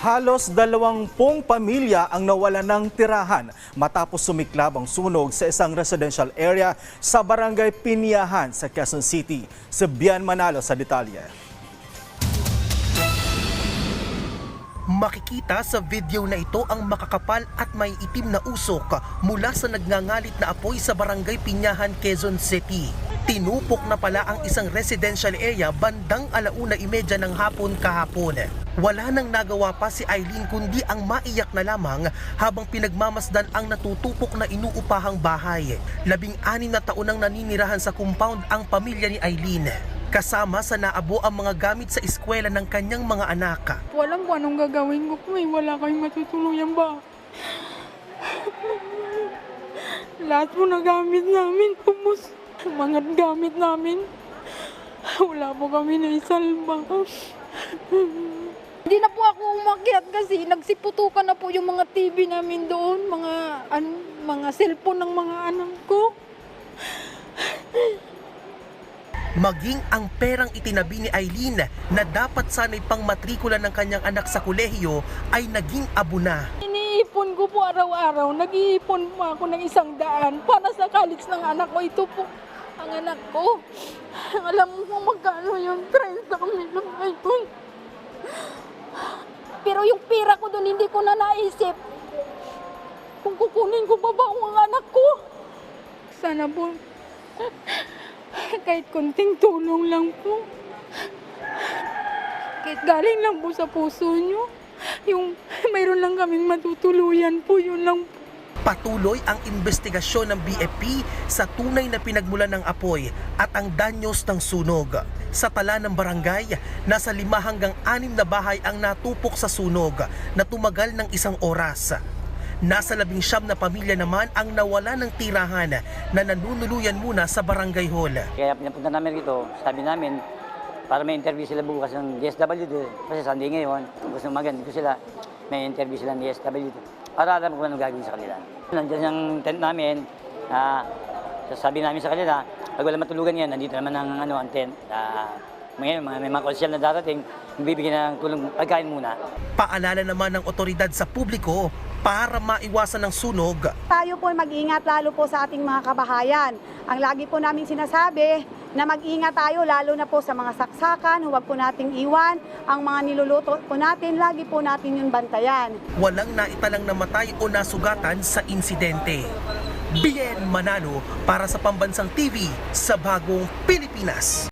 Halos dalawampung pamilya ang nawala ng tirahan matapos sumiklab ang sunog sa isang residential area sa barangay Pinyahan sa Quezon City. Si Bian Manalo sa detalye. Makikita sa video na ito ang makakapal at may itim na usok mula sa nagngangalit na apoy sa barangay Pinyahan, Quezon City. Tinupok na pala ang isang residential area bandang alauna imedya ng hapon kahapon. Wala nang nagawa pa si Eileen kundi ang maiyak na lamang habang pinagmamasdan ang natutupok na inuupahang bahay. Labing anim na taon nang naninirahan sa compound ang pamilya ni Eileen. Kasama sa naabo ang mga gamit sa eskwela ng kanyang mga anak. Walang kung anong gagawin ko po. Wala kayong matutuluyan ba? Lahat po na gamit namin, pumus. Mga gamit namin. Wala po kami na isalba. Hindi na po ako umakyat kasi nagsiputukan na po yung mga TV namin doon, mga ano, mga cellphone ng mga anak ko. Maging ang perang itinabi ni Eileen na dapat sana'y pang matrikula ng kanyang anak sa kolehiyo ay naging abo na. Iniipon ko po araw-araw. Nag-iipon po ako ng isang daan para sa college ng anak ko. Ito po ang anak ko. Alam mo kung magkano yung 30 million ngayon. Pero yung pira ko doon, hindi ko na naisip. Kung kukunin ko pa ba ang anak ko? Sana po, kahit konting tulong lang po. Kahit galing lang po sa puso nyo. Yung mayroon lang kaming matutuluyan po, yun lang po. Patuloy ang investigasyon ng BFP sa tunay na pinagmulan ng apoy at ang danyos ng sunog. Sa tala ng barangay, nasa lima hanggang anim na bahay ang natupok sa sunog na tumagal ng isang oras. Nasa labing siyam na pamilya naman ang nawala ng tirahan na nanunuluyan muna sa barangay hall. Kaya pinapunta namin rito, sabi namin, para may interview sila bukas ng DSWD. Kasi Sunday ngayon, gusto magan, gusto sila, may interview sila ng DSWD. Para alam kung anong gagawin sa kanila. Nandiyan yung tent namin, na sabi namin sa kanila, pag wala matulugan yan, nandito naman ang, ano, ang tent. Uh, mga, may mga konsyal na darating, bibigyan ng tulong pagkain muna. Paalala naman ng otoridad sa publiko para maiwasan ng sunog Tayo po mag-ingat lalo po sa ating mga kabahayan. Ang lagi po namin sinasabi na mag-ingat tayo lalo na po sa mga saksakan, huwag po nating iwan. Ang mga niluluto po natin, lagi po natin yun bantayan. walang naitalang namatay o nasugatan sa insidente. Bien Manalo para sa Pambansang TV sa Bagong Pilipinas.